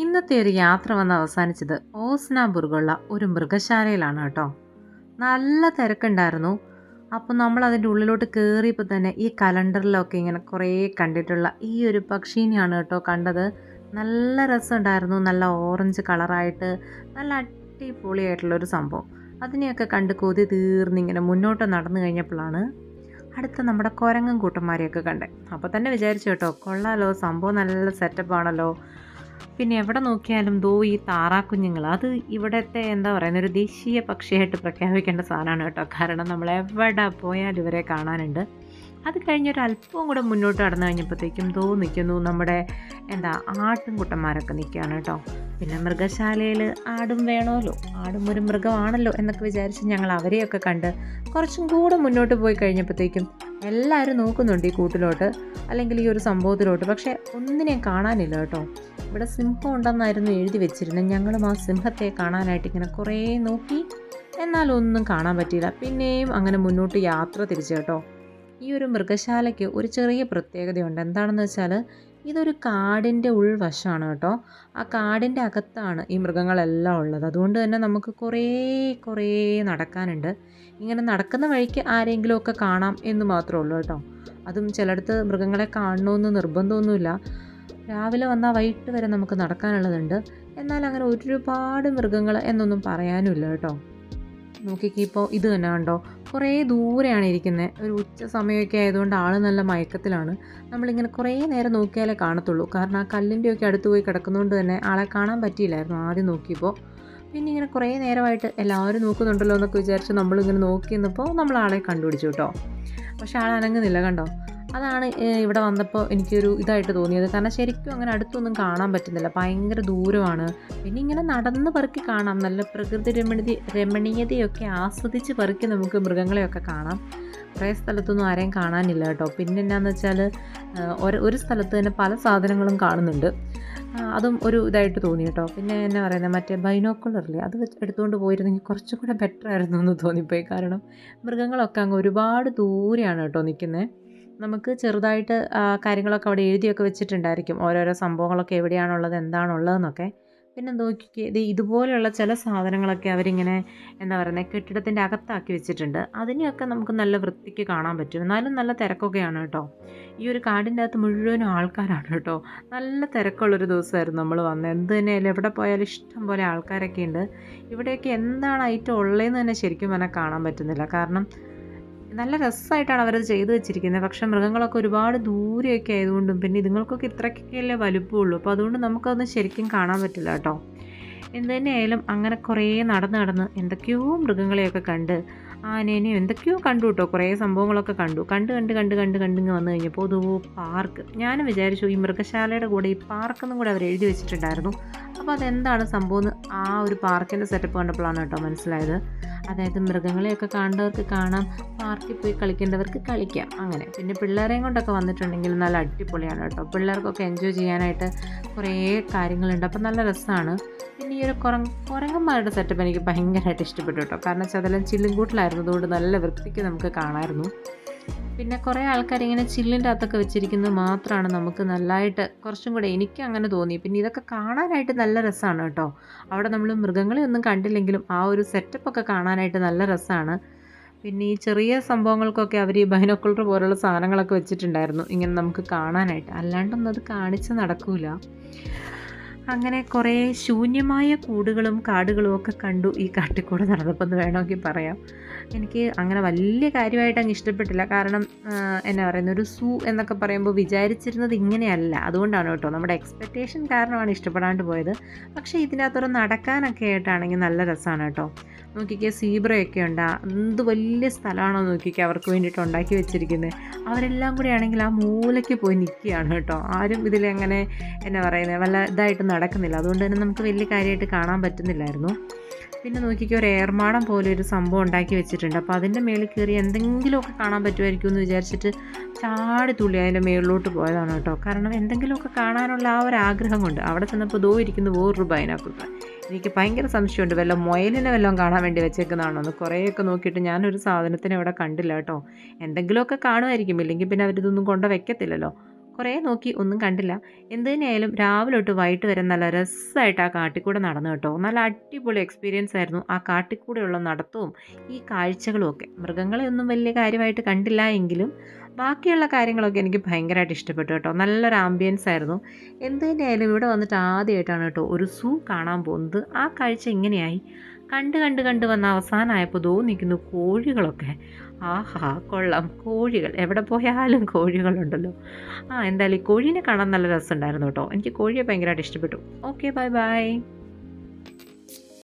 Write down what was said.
ഇന്നത്തെ ഒരു യാത്ര വന്ന് അവസാനിച്ചത് ഓസ്നാബുർഗുള്ള ഒരു മൃഗശാലയിലാണ് കേട്ടോ. നല്ല തിരക്കുണ്ടായിരുന്നു. അപ്പോൾ നമ്മൾ അതിന്റെ ഉള്ളിലോട്ട് കയറിയപ്പോൾ തന്നെ ഈ കലണ്ടറിലൊക്കെ ഇങ്ങനെ കുറേ കണ്ടിട്ടുള്ള ഈ ഒരു പക്ഷീനെയാണ് കേട്ടോ കണ്ടത്. നല്ല രസമുണ്ടായിരുന്നു. നല്ല ഓറഞ്ച് കളറായിട്ട് നല്ല അടിപൊളിയായിട്ടുള്ളൊരു സംഭവം. അതിനെയൊക്കെ കണ്ട് കൊതി തീർന്ന് ഇങ്ങനെ മുന്നോട്ട് നടന്നു കഴിഞ്ഞപ്പോഴാണ് അടുത്ത നമ്മുടെ കുരങ്ങൻ കൂട്ടന്മാരെയൊക്കെ കണ്ടേ അപ്പോൾ തന്നെ വിചാരിച്ചു കേട്ടോ കൊള്ളാലോ സംഭവം നല്ല സെറ്റപ്പാണല്ലോ പിന്നെ എവിടെ നോക്കിയാലും ദോ ഈ താറാക്കുഞ്ഞുങ്ങൾ. അത് ഇവിടുത്തെ എന്താ പറയുന്ന ഒരു ദേശീയ പക്ഷിയായിട്ട് പ്രഖ്യാപിക്കേണ്ട സാധനമാണ് കേട്ടോ. കാരണം നമ്മൾ എവിടെ പോയാലും ഇവരെ കാണാനുണ്ട്. അത് കഴിഞ്ഞൊരു അല്പവും കൂടെ മുന്നോട്ട് കടന്നു കഴിഞ്ഞപ്പോഴത്തേക്കും ദോ നിൽക്കുന്നു. നമ്മുടെ എന്താ ആട്ടിൻകുട്ടന്മാരൊക്കെ നിൽക്കുകയാണ് കേട്ടോ. പിന്നെ മൃഗശാലയിൽ ആടും വേണമല്ലോ. ആടും ഒരു മൃഗമാണല്ലോ എന്നൊക്കെ വിചാരിച്ച് ഞങ്ങൾ അവരെയൊക്കെ കണ്ട് കുറച്ചും കൂടെ മുന്നോട്ട് പോയി കഴിഞ്ഞപ്പോഴത്തേക്കും എല്ലാവരും നോക്കുന്നുണ്ട് ഈ കൂട്ടിലോട്ട് അല്ലെങ്കിൽ ഈ ഒരു സംഭവത്തിലോട്ട്. പക്ഷേ ഒന്നിനെയും കാണാനില്ല കേട്ടോ. ഇവിടെ സിംഹം ഉണ്ടെന്നായിരുന്നു എഴുതി വെച്ചിരുന്നത്. ഞങ്ങളും ആ സിംഹത്തെ കാണാനായിട്ട് ഇങ്ങനെ കുറേ നോക്കി. എന്നാൽ ഒന്നും കാണാൻ പറ്റിയില്ല. പിന്നെയും അങ്ങനെ മുന്നോട്ട് യാത്ര തിരിച്ചു കേട്ടോ. ഈ ഒരു മൃഗശാലയ്ക്ക് ഒരു ചെറിയ പ്രത്യേകതയുണ്ട്. എന്താണെന്ന് വെച്ചാൽ ഇതൊരു കാടിന്റെ ഉൾവശമാണ് കേട്ടോ. ആ കാടിന്റെ അകത്താണ് ഈ മൃഗങ്ങളെല്ലാം ഉള്ളത്. അതുകൊണ്ട് തന്നെ നമുക്ക് കുറേ കുറേ നടക്കാനുണ്ട്. ഇങ്ങനെ നടക്കുന്ന വഴിക്ക് ആരെങ്കിലുമൊക്കെ കാണാം എന്ന് മാത്രമേ ഉള്ളൂ കേട്ടോ. അതും ചിലയിടത്ത് മൃഗങ്ങളെ കാണണമെന്ന് നിർബന്ധമൊന്നുമില്ല. രാവിലെ വന്നാൽ വൈകിട്ട് വരെ നമുക്ക് നടക്കാനുള്ളതുണ്ട്. എന്നാൽ അങ്ങനെ ഒരുപാട് മൃഗങ്ങൾ എന്നൊന്നും പറയാനുമില്ല കേട്ടോ. നോക്കിക്കേ ഇപ്പോൾ ഇത് തന്നെ കണ്ടോ? കുറേ ദൂരെയാണ് ഇരിക്കുന്നത് ഒരു ഉച്ച സമയമൊക്കെ ആയതുകൊണ്ട് ആൾ നല്ല മയക്കത്തിലാണ്. നമ്മളിങ്ങനെ കുറേ നേരം നോക്കിയാലേ കാണത്തുള്ളൂ. കാരണം ആ കല്ലിന്റെയൊക്കെ അടുത്ത് പോയി കിടക്കുന്നതുകൊണ്ട് തന്നെ ആളെ കാണാൻ പറ്റിയില്ലായിരുന്നു ആദ്യം നോക്കിയപ്പോൾ പിന്നെ ഇങ്ങനെ കുറേ നേരമായിട്ട് എല്ലാവരും നോക്കുന്നുണ്ടല്ലോ എന്നൊക്കെ വിചാരിച്ച് നമ്മളിങ്ങനെ നോക്കി നിന്നപ്പോൾ നമ്മൾ ആളെ കണ്ടുപിടിച്ചു കേട്ടോ. പക്ഷെ ആൾ അനങ്ങുന്നില്ല കണ്ടോ? അതാണ് ഇവിടെ വന്നപ്പോൾ എനിക്കൊരു ഇതായിട്ട് തോന്നിയത്. കാരണം ശരിക്കും അങ്ങനെ അടുത്തൊന്നും കാണാൻ പറ്റുന്നില്ല. ഭയങ്കര ദൂരമാണ്. പിന്നെ ഇങ്ങനെ നടന്ന് പെറുക്കി കാണാം. നല്ല പ്രകൃതി രമണീയ രമണീയതയൊക്കെ ആസ്വദിച്ച് പെറുക്കി നമുക്ക് മൃഗങ്ങളെയൊക്കെ കാണാം. കുറേ സ്ഥലത്തൊന്നും ആരെയും കാണാനില്ല കേട്ടോ. പിന്നെ എന്നാന്ന് വെച്ചാൽ ഒരു സ്ഥലത്ത് തന്നെ പല സാധനങ്ങളും കാണുന്നുണ്ട്. അതും ഒരു ഇതായിട്ട് തോന്നി കേട്ടോ. പിന്നെ എന്നാ പറയുന്നത് മറ്റേ ബൈനോക്കുലറില്ലേ അത് എടുത്തുകൊണ്ട് പോയിരുന്നെങ്കിൽ കുറച്ചും കൂടെ ബെറ്റർ ആയിരുന്നു എന്ന് തോന്നിപ്പോയി. കാരണം മൃഗങ്ങളൊക്കെ അങ്ങ് ഒരുപാട് ദൂരെയാണ് കേട്ടോ നിൽക്കുന്നത് നമുക്ക് ചെറുതായിട്ട് കാര്യങ്ങളൊക്കെ അവിടെ എഴുതിയൊക്കെ വെച്ചിട്ടുണ്ടായിരിക്കും. ഓരോരോ സംഭവങ്ങളൊക്കെ എവിടെയാണുള്ളത് എന്താണുള്ളതെന്നൊക്കെ. പിന്നെ നോക്കിക്കേ ഇത് ഇതുപോലെയുള്ള ചില സാധനങ്ങളൊക്കെ അവരിങ്ങനെ എന്താ പറയുന്നത് കെട്ടിടത്തിന്റെ അകത്താക്കി വെച്ചിട്ടുണ്ട്. അതിനെയൊക്കെ നമുക്ക് നല്ല വൃത്തിക്ക് കാണാൻ പറ്റും. എന്നാലും നല്ല തിരക്കൊക്കെയാണ് കേട്ടോ. ഈ ഒരു കാടിന്റെ അകത്ത് മുഴുവനും ആൾക്കാരാണ് കേട്ടോ. നല്ല തിരക്കുള്ളൊരു ദിവസമായിരുന്നു നമ്മൾ വന്നത്. എന്ത് തന്നെയായാലും എവിടെ പോയാലും ഇഷ്ടം പോലെ ആൾക്കാരൊക്കെ ഉണ്ട്. ഇവിടെയൊക്കെ എന്താണ് ഐറ്റം ഉള്ളതെന്ന് തന്നെ ശരിക്കും പറഞ്ഞാൽ കാണാൻ പറ്റുന്നില്ല. കാരണം നല്ല രസമായിട്ടാണ് അവരത് ചെയ്തു വെച്ചിരിക്കുന്നത്. പക്ഷേ മൃഗങ്ങളൊക്കെ ഒരുപാട് ദൂരെയൊക്കെ ആയതുകൊണ്ടും പിന്നെ ഇതുങ്ങൾക്കൊക്കെ ഇത്രയ്ക്കൊക്കെയല്ലേ വലുപ്പമുള്ളൂ. അപ്പോൾ അതുകൊണ്ട് നമുക്കതൊന്നും ശരിക്കും കാണാൻ പറ്റില്ല കേട്ടോ. എന്തു തന്നെയായാലും അങ്ങനെ കുറേ നടന്ന് നടന്ന് എന്തൊക്കെയോ മൃഗങ്ങളെയൊക്കെ കണ്ട് ആനേനെയും എന്തൊക്കെയോ കണ്ടു കേട്ടോ കുറേ സംഭവങ്ങളൊക്കെ കണ്ടു. കണ്ട് കണ്ട് കണ്ട് കണ്ട് കണ്ടിങ്ങ് വന്നു കഴിഞ്ഞപ്പോൾ അതോ പാർക്ക്. ഞാൻ വിചാരിച്ചു ഈ മൃഗശാലയുടെ കൂടെ ഈ പാർക്കെന്നും കൂടെ അവർ എഴുതി വെച്ചിട്ടുണ്ടായിരുന്നു. അപ്പോൾ അതെന്താണ് സംഭവം എന്ന് ആ ഒരു പാർക്കിന്റെ സെറ്റപ്പ് കണ്ടപ്പോഴാണ് കേട്ടോ മനസ്സിലായത്. അതായത് മൃഗങ്ങളെയൊക്കെ കാണേണ്ടവർക്ക് കാണാം പാർക്കിൽ പോയി കളിക്കേണ്ടവർക്ക് കളിക്കാം. അങ്ങനെ. പിന്നെ പിള്ളേരെയും കൊണ്ടൊക്കെ വന്നിട്ടുണ്ടെങ്കിൽ നല്ല അടിപൊളിയാണ് കേട്ടോ. പിള്ളേർക്കൊക്കെ എൻജോയ് ചെയ്യാനായിട്ട് കുറേ കാര്യങ്ങളുണ്ട്. അപ്പം നല്ല രസമാണ്. പിന്നെ ഈ ഒരു കുരങ്ങ് കുരങ്ങന്മാരുടെ സെറ്റപ്പ് എനിക്ക് ഭയങ്കരമായിട്ട് ഇഷ്ടപ്പെട്ടു കേട്ടോ. കാരണം വെച്ചാൽ അതെല്ലാം ചില്ലുംകൂട്ടിലായിരുന്നതുകൊണ്ട് നല്ല വൃത്തിക്ക് നമുക്ക് കാണാമായിരുന്നു പിന്നെ കുറേ ആൾക്കാർ ഇങ്ങനെ ചില്ലിന്റെ അകത്തൊക്കെ വെച്ചിരിക്കുന്നത് മാത്രമാണ് നമുക്ക് നല്ലതായിട്ട് കുറച്ചും കൂടെ എനിക്ക് അങ്ങനെ തോന്നി. പിന്നെ ഇതൊക്കെ കാണാനായിട്ട് നല്ല രസമാണ് കേട്ടോ. അവിടെ നമ്മൾ മൃഗങ്ങളെ ഒന്നും കണ്ടില്ലെങ്കിലും ആ ഒരു സെറ്റപ്പൊക്കെ കാണാനായിട്ട് നല്ല രസമാണ് പിന്നെ ഈ ചെറിയ സംഭവങ്ങൾക്കൊക്കെ അവർ ഈ ബൈനോക്കുലർ പോലുള്ള സാധനങ്ങളൊക്കെ വെച്ചിട്ടുണ്ടായിരുന്നു. ഇങ്ങനെ നമുക്ക് കാണാനായിട്ട്. അല്ലാണ്ടൊന്നും അത് കാണിച്ച് നടക്കില്ല അങ്ങനെ കുറേ ശൂന്യമായ കൂടുകളും കാടുകളും ഒക്കെ കണ്ടു ഈ കാട്ടിക്കൂടെ നടന്നപ്പോൾ എന്ന് വേണമെങ്കിൽ പറയാം. എനിക്ക് അങ്ങനെ വലിയ കാര്യമായിട്ട് അങ്ങ് ഇഷ്ടപ്പെട്ടില്ല. കാരണം എന്നാ പറയുന്നത് ഒരു സൂ എന്നൊക്കെ പറയുമ്പോൾ വിചാരിച്ചിരുന്നത് ഇങ്ങനെയല്ല. അതുകൊണ്ടാണ് കേട്ടോ. നമ്മുടെ എക്സ്പെക്റ്റേഷൻ കാരണമാണ് ഇഷ്ടപ്പെടാണ്ട് പോയത്. പക്ഷേ ഇതിനകത്തൊരു നടക്കാനൊക്കെ ആയിട്ടാണെങ്കിൽ നല്ല രസമാണ് കേട്ടോ. നോക്കിക്കേ സീബ്രയൊക്കെ ഉണ്ട്. എന്ത് വലിയ സ്ഥലമാണോ നോക്കിക്കേ അവർക്ക് വേണ്ടിയിട്ട് ഉണ്ടാക്കി വെച്ചിരിക്കുന്നത് അവരെല്ലാം കൂടി ആണെങ്കിൽ ആ മൂലയ്ക്ക് പോയി നിൽക്കുകയാണ് കേട്ടോ. ആരും ഇതിലെങ്ങനെ എന്നാ പറയുന്നത് വല്ല ഇതായിട്ട് നടക്കുന്നില്ല. അതുകൊണ്ട് തന്നെ നമുക്ക് വലിയ കാര്യമായിട്ട് കാണാൻ പറ്റുന്നില്ലായിരുന്നു. പിന്നെ നോക്കിക്കോ ഒരു ഏർമാടം പോലെ ഒരു സംഭവം ഉണ്ടാക്കി വെച്ചിട്ടുണ്ട്. അപ്പോൾ അതിന്റെ മേളിൽ കയറി എന്തെങ്കിലുമൊക്കെ കാണാൻ പറ്റുമായിരിക്കും എന്ന് വിചാരിച്ചിട്ട് ചാടി തുള്ളി അതിന്റെ മേളിലോട്ട് പോയതാണ് കേട്ടോ. കാരണം എന്തെങ്കിലുമൊക്കെ കാണാനുള്ള ആ ഒരു ആഗ്രഹം കൊണ്ട് അവിടെ ചെന്നപ്പോൾ ദോ ഇരിക്കുന്ന വേറൊരു അതിനകത്ത് എനിക്ക് ഭയങ്കര സംശയമുണ്ട്. വല്ല മൊയലിനെ വല്ലതും കാണാൻ വേണ്ടി വെച്ചേക്കുന്നതാണോ എന്ന് കുറേയൊക്കെ നോക്കിയിട്ട് ഞാനൊരു സാധനത്തിനെ ഇവിടെ കണ്ടില്ല കേട്ടോ. എന്തെങ്കിലുമൊക്കെ കാണുമായിരിക്കും. ഇല്ലെങ്കിൽ പിന്നെ അവരിതൊന്നും കൊണ്ട് വെക്കത്തില്ലല്ലോ കുറേ നോക്കി ഒന്നും കണ്ടില്ല. എന്ത് തന്നെയായാലും രാവിലെ തൊട്ട് വൈകിട്ട് വരെ നല്ല രസമായിട്ട് ആ കാട്ടിക്കൂടെ നടന്നു കേട്ടോ. നല്ല അടിപൊളി എക്സ്പീരിയൻസ് ആയിരുന്നു ആ കാട്ടിക്കൂടെയുള്ള നടത്തവും ഈ കാഴ്ചകളും ഒക്കെ. മൃഗങ്ങളെ ഒന്നും വലിയ കാര്യമായിട്ട് കണ്ടില്ല എങ്കിലും ബാക്കിയുള്ള കാര്യങ്ങളൊക്കെ എനിക്ക് ഭയങ്കരമായിട്ട് ഇഷ്ടപ്പെട്ടു കേട്ടോ. നല്ലൊരു ആംബിയൻസ് ആയിരുന്നു. എന്ത് തന്നെയായാലും ഇവിടെ വന്നിട്ട് ആദ്യമായിട്ടാണ് കേട്ടോ ഒരു സൂ കാണാൻ പോകുന്നത്. ആ കാഴ്ച ഇങ്ങനെയായി കണ്ട് കണ്ട് കണ്ട് വന്ന അവസാനമായപ്പോൾ ദോ നിൽക്കുന്നു കോഴികളൊക്കെ. ആഹാ കൊള്ളാം. കോഴികൾ. എവിടെ പോയാലും കോഴികളുണ്ടല്ലോ. ആ എന്തായാലും കോഴീനെ കാണാൻ നല്ല രസമുണ്ടായിരുന്നു കേട്ടോ. എനിക്ക് കോഴിയെ ഭയങ്കരമായിട്ട് ഇഷ്ടപ്പെട്ടു. Okay bye bye.